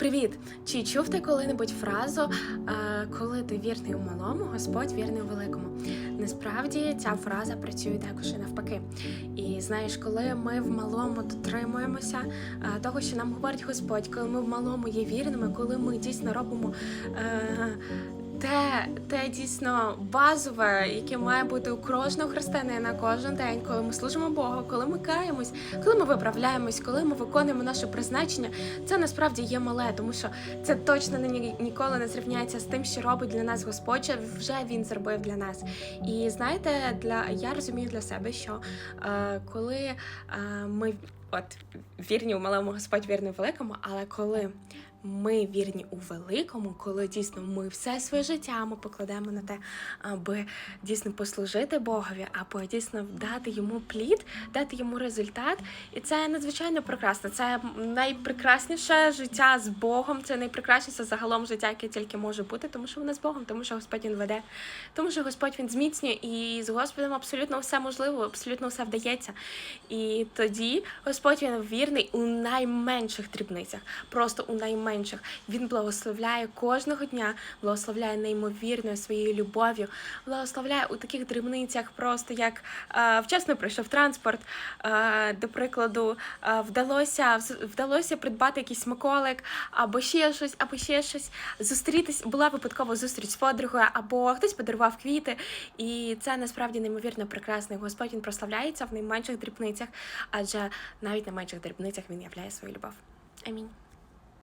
Привіт! Чи чув ти коли-небудь фразу е, коли ти вірний у малому, Господь вірний у великому? Насправді ця фраза працює також і навпаки. І знаєш, коли ми в малому дотримуємося е, того, що нам говорить Господь, коли ми в малому є вірними, коли ми дійсно робимо. Те, те дійсно базове, яке має бути у кожного християнина кожен день, коли ми служимо Богу, коли ми каємось, коли ми виправляємось, коли ми виконуємо наше призначення, це насправді є мале, тому що це точно ні, ніколи не зрівняється з тим, що робить для нас Господь, вже він зробив для нас. І знаєте, для я розумію для себе, що е, коли е, ми от вірні у малому Господь вірний великому, але коли ми вірні у великому, коли дійсно ми все своє життя ми покладемо на те, аби дійсно послужити Богові, або дійсно дати йому плід, дати йому результат. І це надзвичайно прекрасно. Це найпрекрасніше життя з Богом. Це найпрекрасніше загалом життя, яке тільки може бути, тому що воно з Богом, тому що Господь він веде, тому що Господь він зміцнює, і з Господом абсолютно все можливо, абсолютно все вдається. І тоді Господь він вірний у найменших дрібницях, просто у найменших. Він благословляє кожного дня, благословляє неймовірною своєю любов'ю, благословляє у таких дрібницях, просто як е, вчасно прийшов транспорт. Е, до прикладу, е, вдалося вдалося придбати якийсь смаколик, або ще щось, або ще щось. Зустрітись була випадкова зустріч з подругою, або хтось подарував квіти. І це насправді неймовірно прекрасно. Господь він прославляється в найменших дрібницях, адже навіть на менших дрібницях він являє свою любов. Амінь.